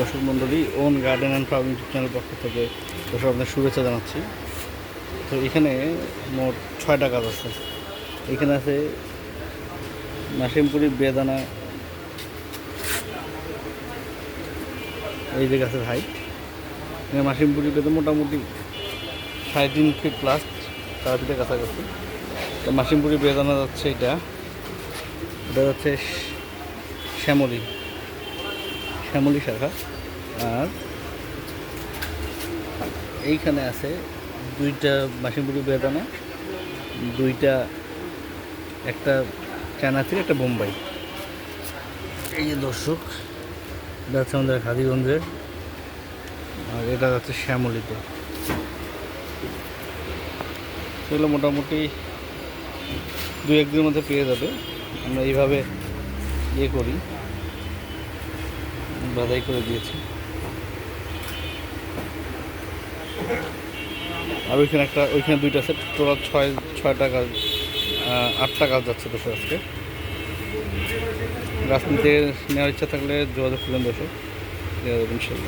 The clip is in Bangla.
দর্শক মণ্ডলী, own garden and farm YouTube channel পক্ষ থেকে দর্শক আপনার শুভেচ্ছা জানাচ্ছি। তো এখানে মোট ছয়টা গাছ আছে। এখানে আছে নাসিমপুরি বেদানা, এই যে গাছের হাইট এখানে নাসিমপুরি বেদে মোটামুটি সাড়ে তিন ফিট প্লাস তার ভিতরে কাছাকাছি। তো মাসিমপুরি বেদানা যাচ্ছে এটা। এটা যাচ্ছে শ্যামলী। শ্যামলী শাখা। আর এইখানে আছে দুইটা মাসিমপুরি বেদানা, দুইটা একটা চানাচুর একটা বোম্বাই। এই যে দর্শক, এটা হচ্ছে আমাদের হাজিগঞ্জের, আর এটা হচ্ছে শ্যামলিতে। এগুলো মোটামুটি দু একদিনের মধ্যে পেয়ে যাবে। আমরা এইভাবে ইয়ে করি। বাধাই করে দিয়েছি। আর ওইখানে একটা, ওইখানে দুইটা সেট টোটাল ছয়, ছয়টা গাছ আটটা গাছ যাচ্ছে দোষর আজকে। গাছ নিতে নেওয়ার ইচ্ছা থাকলে যোগাযোগ দোষক ইনশাল্লাহ।